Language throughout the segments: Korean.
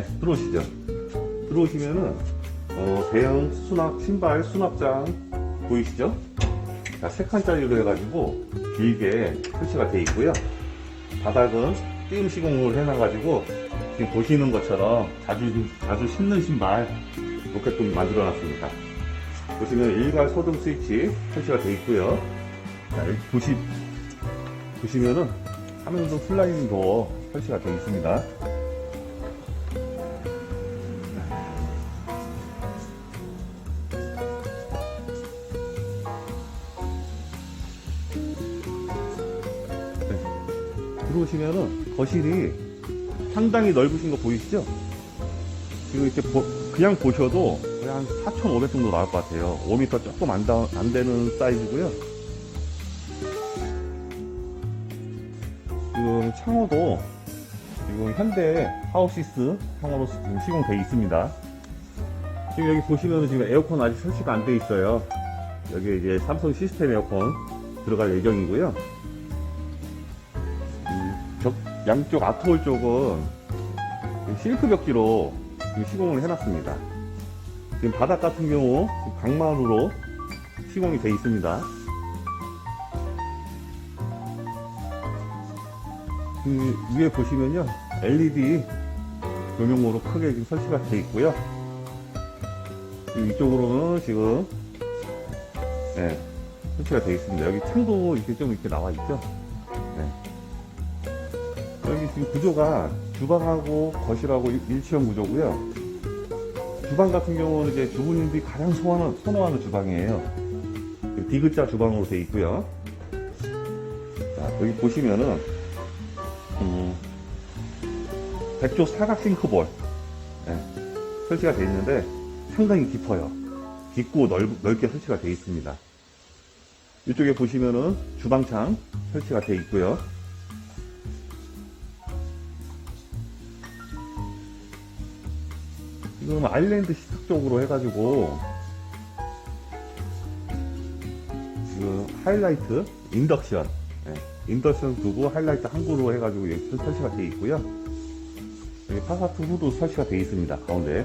네, 들어오시죠. 들어오시면은, 어, 대형 수납, 신발 수납장 보이시죠? 자, 세 칸짜리로 해가지고 길게 설치가 되어 있고요. 바닥은 띄움 시공을 해놔가지고 지금 보시는 것처럼 자주, 자주 신는 신발 로켓도 만들어 놨습니다. 보시면 일괄 소등 스위치 설치가 되어 있고요. 자, 여기 보시, 보시면은 화면도 슬라이딩 도어 설치가 되어 있습니다. 들어오시면은 거실이 상당히 넓으신 거 보이시죠? 지금 이렇게 보- 그냥 보셔도 한 4,500 정도 나올 것 같아요. 5m 조금 안, 다- 안 되는 사이즈고요. 지금 창호도 지금 현대 하우시스 창호로 지금 시공되어 있습니다. 지금 여기 보시면 지금 에어컨 아직 설치가 안 돼 있어요. 여기 이제 삼성 시스템 에어컨 들어갈 예정이고요. 양쪽 아트홀 쪽은 실크 벽지로 시공을 해놨습니다. 지금 바닥 같은 경우 강마루로 시공이 되어 있습니다. 그 위에 보시면요 LED 조명으로 크게 지금 설치가 되어 있고요. 이쪽으로는 지금 네, 설치가 되어 있습니다. 여기 창도 이렇게 좀 이렇게 나와 있죠. 네. 여기 지금 구조가 주방하고 거실하고 일- 일체형 구조고요. 주방 같은 경우는 이제 주부님들이 가장 선호하는, 선호하는 주방이에요. 그 디귿자 주방으로 되어 있고요. 자, 여기 보시면은 음, 백조 사각 싱크볼 네, 설치가 되어 있는데 상당히 깊어요. 깊고 넓, 넓게 설치가 되어 있습니다. 이쪽에 보시면은 주방창 설치가 되어 있고요. 지금 아일랜드 식탁 쪽으로 해가지고 지금 하이라이트 인덕션 네, 인덕션 두고 하이라이트 항구로 해가지고 여기 설치가 되어 있고요. 여기 파사트 후도 설치가 되어 있습니다. 가운데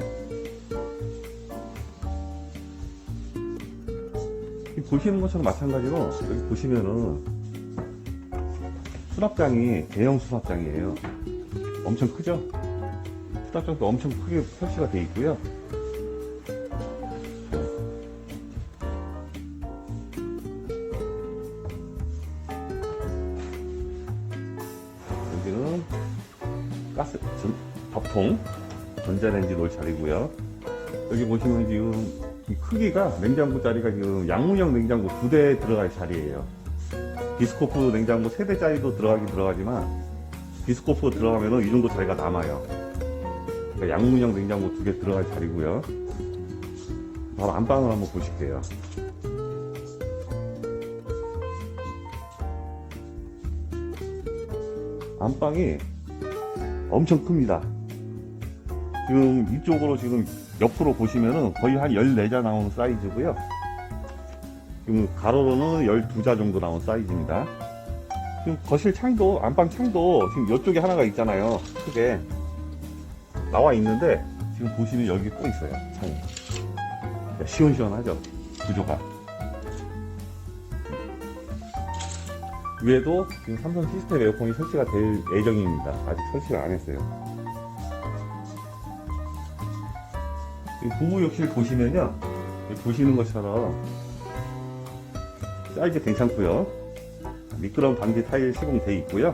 이 보시는 것처럼 마찬가지로 여기 보시면은 수납장이 대형 수납장이에요. 엄청 크죠? 수납장도 엄청 크게 설치가 되어 있고요. 여기는 가스 전, 밥통 전자레인지 놓을 자리고요. 여기 보시면 지금 이 크기가 냉장고 자리가 지금 양문형 냉장고 두 대 들어갈 자리예요. 디스코프 냉장고 세 대짜리도 들어가긴 들어가지만 디스코프 들어가면은 이 정도 자리가 남아요. 그러니까 양문형 냉장고 두 개 들어갈 자리고요. 바로 안방을 한번 보실게요. 안방이 엄청 큽니다. 지금 이쪽으로 지금 옆으로 보시면은 거의 한 14자 나오는 사이즈고요. 지금 가로로는 12자 정도 나온 사이즈입니다. 지금 거실 창도, 안방 창도 지금 이쪽에 하나가 있잖아요. 크게. 나와 있는데 지금 보시면 여기 또 있어요. 창이. 시원시원하죠? 구조가. 위에도 지금 삼성 시스템 에어컨이 설치가 될 예정입니다. 아직 설치를 안 했어요. 이 부부욕실 보시면요. 보시는 것처럼 사이즈 괜찮고요. 미끄럼 방지 타일 시공되어 있고요.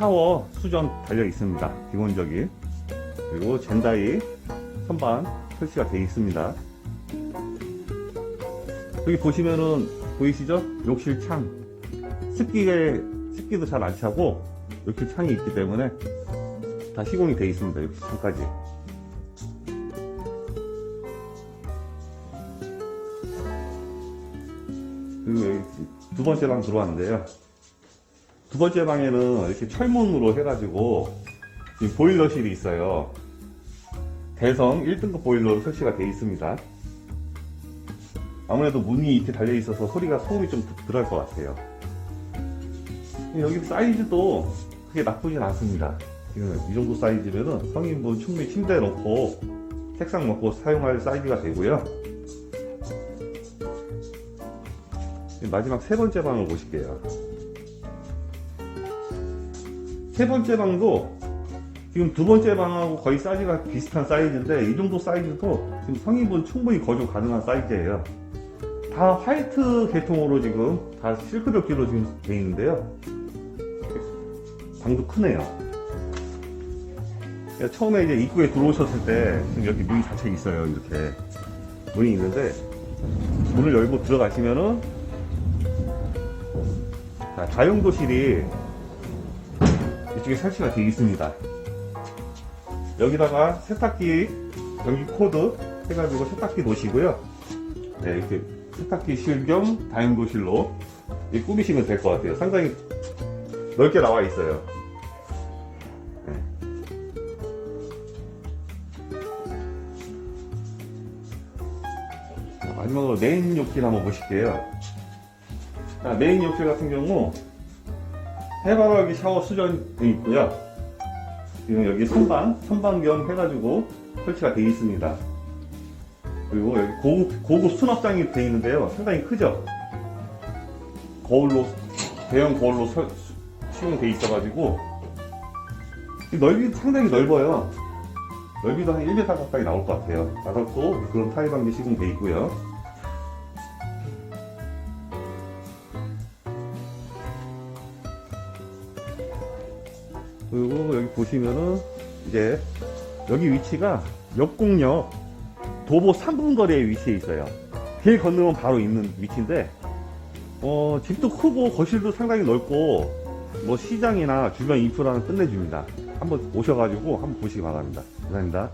샤워 수전 달려 있습니다. 기본적인. 그리고 젠다이 선반 설치가 되어 있습니다. 여기 보시면은 보이시죠? 욕실 창. 습기에, 습기도 잘 안 차고 욕실 창이 있기 때문에 다 시공이 되어 있습니다. 욕실 창까지. 그리고 여기 두 번째 방 들어왔는데요. 두 번째 방에는 이렇게 철문으로 해가지고 지금 보일러실이 있어요. 대성 1등급 보일러로 설치가 되어 있습니다. 아무래도 문이 이렇게 달려 있어서 소리가 소음이 좀 덜할 것 같아요. 여기 사이즈도 크게 나쁘진 않습니다. 지금 이 정도 사이즈면은 성인분 충분히 침대에 놓고 책상 놓고 사용할 사이즈가 되고요. 마지막 세 번째 방을 보실게요. 세 번째 방도 지금 두 번째 방하고 거의 사이즈가 비슷한 사이즈인데 이 정도 사이즈도 지금 성인분 충분히 거주 가능한 사이즈예요. 다 화이트 계통으로 지금 다 실크 벽지로 지금 돼 있는데요. 방도 크네요. 처음에 이제 입구에 들어오셨을 때 지금 여기 문이 닫혀 있어요. 이렇게 문이 있는데 문을 열고 들어가시면은 자, 자용도실이 이쪽에 설치가 되어 있습니다. 여기다가 세탁기 전기 코드 해가지고 세탁기 놓으시고요. 네, 이렇게 세탁기 실 겸 다용도실로 꾸미시면 될 것 같아요. 상당히 넓게 나와 있어요. 네. 자, 마지막으로 메인 욕실 한번 보실게요. 자, 메인 욕실 같은 경우 해바라기 샤워 수전이 있고요. 지금 여기 선반, 선반 겸 해가지고 설치가 되어 있습니다. 그리고 여기 고급, 고급 수납장이 되어 있는데요. 상당히 크죠? 거울로, 대형 거울로 설- 수- 시공되어 있어가지고, 이 넓이도 상당히 넓어요. 넓이도 한 1m 가까이 나올 것 같아요. 바닥도 그런 타일 방지 시공되어 있고요. 그리고 여기 보시면은 이제 여기 위치가 역곡역 도보 3분 거리에 위치해 있어요. 길 건너면 바로 있는 위치인데 어, 집도 크고 거실도 상당히 넓고 뭐 시장이나 주변 인프라는 끝내줍니다. 한번 오셔가지고 한번 보시기 바랍니다. 감사합니다.